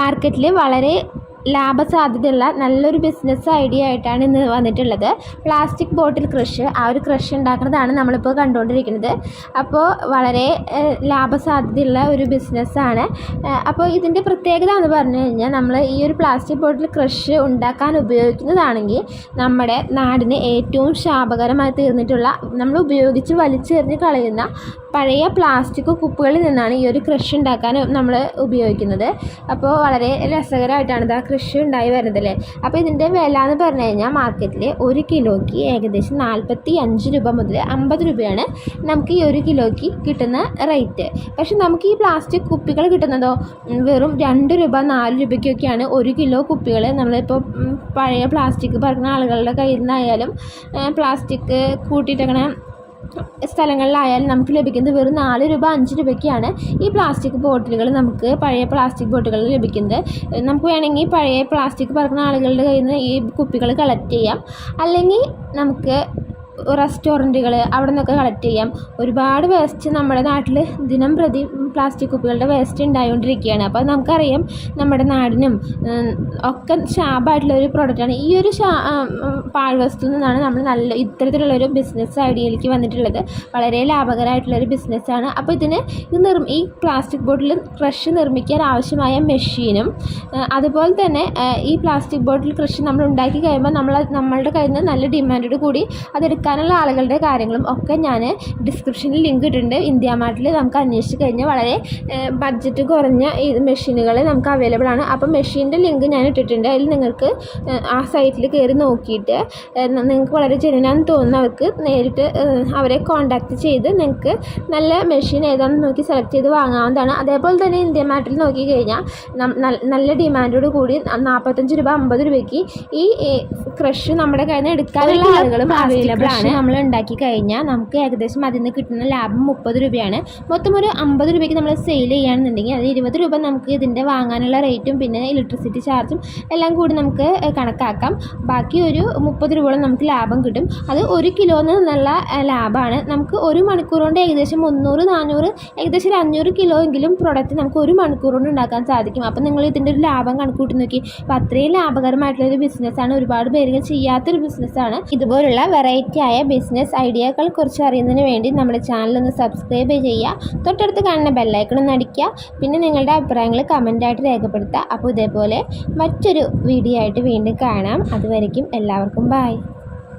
മാർക്കറ്റിൽ വളരെ ലാഭസാധ്യതയുള്ള നല്ലൊരു ബിസിനസ് ഐഡിയ ആയിട്ടാണ് ഇന്ന് വന്നിട്ടുള്ളത്. പ്ലാസ്റ്റിക് ബോട്ടിൽ കൃഷി ആ ഒരു കൃഷി ഉണ്ടാക്കുന്നതാണ് നമ്മളിപ്പോൾ കണ്ടുകൊണ്ടിരിക്കുന്നത്. അപ്പോൾ വളരെ ലാഭസാധ്യതയുള്ള ഒരു ബിസിനസ്സാണ് അപ്പോൾ ഇതിന്റെ പ്രത്യേകത എന്ന് പറഞ്ഞു കഴിഞ്ഞാൽ നമ്മൾ ഈ ഒരു പ്ലാസ്റ്റിക് ബോട്ടിൽ കൃഷി ഉണ്ടാക്കാൻ ഉപയോഗിക്കുന്നതാണെങ്കിൽ നമ്മുടെ നാടിന് ഏറ്റവും ശാപകരമായി തീർന്നിട്ടുള്ള നമ്മൾ ഉപയോഗിച്ച് വലിച്ചെറിഞ്ഞ് കളയുന്ന പഴയ പ്ലാസ്റ്റിക് കുപ്പുകളിൽ നിന്നാണ് ഈ ഒരു കൃഷി ഉണ്ടാക്കാൻ നമ്മൾ ഉപയോഗിക്കുന്നത്. അപ്പോൾ വളരെ രസകരമായിട്ടാണ് ഇത് ആ കൃഷി ഉണ്ടായി വരുന്നത് അല്ലേ? അപ്പോൾ ഇതിന്റെ വില എന്ന് പറഞ്ഞു കഴിഞ്ഞാൽ മാർക്കറ്റിൽ ഒരു കിലോയ്ക്ക് ഏകദേശം നാൽപ്പത്തി അഞ്ച് രൂപ മുതൽ അമ്പത് രൂപയാണ് നമുക്ക് ഈ ഒരു കിലോയ്ക്ക് കിട്ടുന്ന റേറ്റ് പക്ഷെ നമുക്ക് ഈ പ്ലാസ്റ്റിക് കുപ്പികൾ കിട്ടുന്നതോ? വെറും രണ്ട് രൂപ നാല് രൂപയ്ക്കൊക്കെയാണ് ഒരു കിലോ കുപ്പികൾ നമ്മളിപ്പോൾ പഴയ പ്ലാസ്റ്റിക് പറഞ്ഞ ആളുകളുടെ കയ്യിൽ നിന്നായാലും പ്ലാസ്റ്റിക് കൂട്ടിയിട്ടങ്ങനെ സ്ഥലങ്ങളിലായാലും നമുക്ക് ലഭിക്കുന്നത് വെറും നാല് രൂപ അഞ്ച് രൂപയ്ക്കാണ് ഈ പ്ലാസ്റ്റിക് ബോട്ടിലുകൾ നമുക്ക് പഴയ പ്ലാസ്റ്റിക് ബോട്ടിലുകൾ ലഭിക്കുന്നത്. നമുക്ക് വേണമെങ്കിൽ പഴയ പ്ലാസ്റ്റിക് പറക്കുന്ന ആളുകളുടെ കയ്യിൽ നിന്ന് ഈ കുപ്പികൾ കളക്ട് ചെയ്യാം. അല്ലെങ്കിൽ നമുക്ക് റെസ്റ്റോറന്റുകൾ അവിടെ നിന്നൊക്കെ കളക്ട് ചെയ്യാം. ഒരുപാട് വേസ്റ്റ് നമ്മുടെ നാട്ടിൽ ദിനം പ്രതി പ്ലാസ്റ്റിക് കുപ്പികളുടെ വേസ്റ്റ് ഉണ്ടായിക്കൊണ്ടിരിക്കുകയാണ് അപ്പോൾ നമുക്കറിയാം നമ്മുടെ നാടിനും ഒക്കെ ശാപമായിട്ടുള്ള ഒരു പ്രോഡക്റ്റാണ് ഈ ഒരു ശാ പാഴ്വസ്തു നിന്നാണ് നമ്മൾ നല്ല ഇത്തരത്തിലുള്ളൊരു ബിസിനസ് ഐഡിയയിലേക്ക് വന്നിട്ടുള്ളത്. വളരെ ലാഭകരമായിട്ടുള്ള ഒരു ബിസിനസ്സാണ് അപ്പോൾ ഇതിന് ഇത് നിർ ഈ പ്ലാസ്റ്റിക് ബോട്ടിൽ ക്രഷ് നിർമ്മിക്കാൻ ആവശ്യമായ മെഷീനും അതുപോലെ തന്നെ ഈ പ്ലാസ്റ്റിക് ബോട്ടിൽ കൃഷി നമ്മൾ ഉണ്ടാക്കി കഴിയുമ്പോൾ നമ്മൾ നമ്മളുടെ കയ്യിൽ നിന്ന് നല്ല ഡിമാൻഡോട് കൂടി അതെടുക്കാനുള്ള ആളുകളുടെ കാര്യങ്ങളും ഒക്കെ ഞാൻ ഡിസ്ക്രിപ്ഷനിൽ ലിങ്ക് ഇട്ടിട്ടുണ്ട്. ഇന്ത്യ മാർട്ടിൽ നമുക്ക് അന്വേഷിച്ച് കഴിഞ്ഞാൽ വളരെ ബഡ്ജറ്റ് കുറഞ്ഞ ഈ മെഷീനുകൾ നമുക്ക് അവൈലബിൾ ആണ്. അപ്പോൾ മെഷീന്റെ ലിങ്ക് ഞാൻ ഇട്ടിട്ടുണ്ട്. അതിൽ നിങ്ങൾക്ക് ആ സൈറ്റിൽ കയറി നോക്കിയിട്ട് നിങ്ങൾക്ക് വളരെ ജെന്യൂനാന്ന് തോന്നുന്നവർക്ക് നേരിട്ട് അവരെ കോൺടാക്റ്റ് ചെയ്ത് നിങ്ങൾക്ക് നല്ല മെഷീൻ ഏതാണെന്ന് നോക്കി സെലക്ട് ചെയ്ത് വാങ്ങാവുന്നതാണ്. അതേപോലെ തന്നെ ഇന്ത്യ മാർട്ടിൽ നോക്കിക്കഴിഞ്ഞാൽ നല്ല ഡിമാൻഡോട് കൂടി നാൽപ്പത്തഞ്ച് രൂപ അമ്പത് രൂപയ്ക്ക് ഈ ക്രഷ് നമ്മുടെ കയ്യിൽ നിന്ന് എടുക്കാനുള്ള ആളുകളും അവൈലബിൾ ആണ്. നമ്മൾ ഉണ്ടാക്കി കഴിഞ്ഞാൽ നമുക്ക് ഏകദേശം അതിൽ നിന്ന് കിട്ടുന്ന ലാഭം മുപ്പത് രൂപയാണ്. മൊത്തം ഒരു അമ്പത് രൂപയ്ക്ക് നമ്മൾ സെയിൽ ചെയ്യുകയാണെന്നുണ്ടെങ്കിൽ അത് ഇരുപത് രൂപ നമുക്ക് ഇതിന്റെ വാങ്ങാനുള്ള റേറ്റും പിന്നെ ഇലക്ട്രിസിറ്റി ചാർജും എല്ലാം കൂടി നമുക്ക് കണക്കാക്കാം. ബാക്കി ഒരു മുപ്പത് രൂപയോളം നമുക്ക് ലാഭം കിട്ടും. അത് ഒരു കിലോന്ന് നല്ല ലാഭമാണ്. നമുക്ക് ഒരു മണിക്കൂർ കൊണ്ട് ഏകദേശം മുന്നൂറ് നാനൂറ് ഏകദേശം ഒരു അഞ്ഞൂറ് കിലോ എങ്കിലും പ്രൊഡക്റ്റ് നമുക്ക് ഒരു മണിക്കൂർ കൊണ്ട് ഉണ്ടാക്കാൻ സാധിക്കും. അപ്പോൾ നിങ്ങൾ ഇതിന്റെ ഒരു ലാഭം കണക്കൂട്ടി നോക്കി. അപ്പോൾ അത്രയും ലാഭകരമായിട്ടുള്ള ഒരു ബിസിനസ്സാണ് ഒരുപാട് പേരുകൾ ചെയ്യാത്തൊരു ബിസിനസ്സാണ് ഇതുപോലുള്ള വെറൈറ്റി ആയ ബിസിനസ് ഐഡിയകൾ കുറിച്ച് അറിയുന്നതിന് വേണ്ടി നമ്മുടെ ചാനൽ ഒന്ന് സബ്സ്ക്രൈബ് ചെയ്യുക. തൊട്ടടുത്ത് കാണുന്ന ബെല്ലൈക്കൺ ഒന്ന് അടിക്കുക. പിന്നെ നിങ്ങളുടെ അഭിപ്രായങ്ങൾ കമന്റായിട്ട് രേഖപ്പെടുത്തുക. അപ്പോൾ ഇതേപോലെ മറ്റൊരു വീഡിയോ ആയിട്ട് വീണ്ടും കാണാം. അതുവരയ്ക്കും എല്ലാവർക്കും ബായ്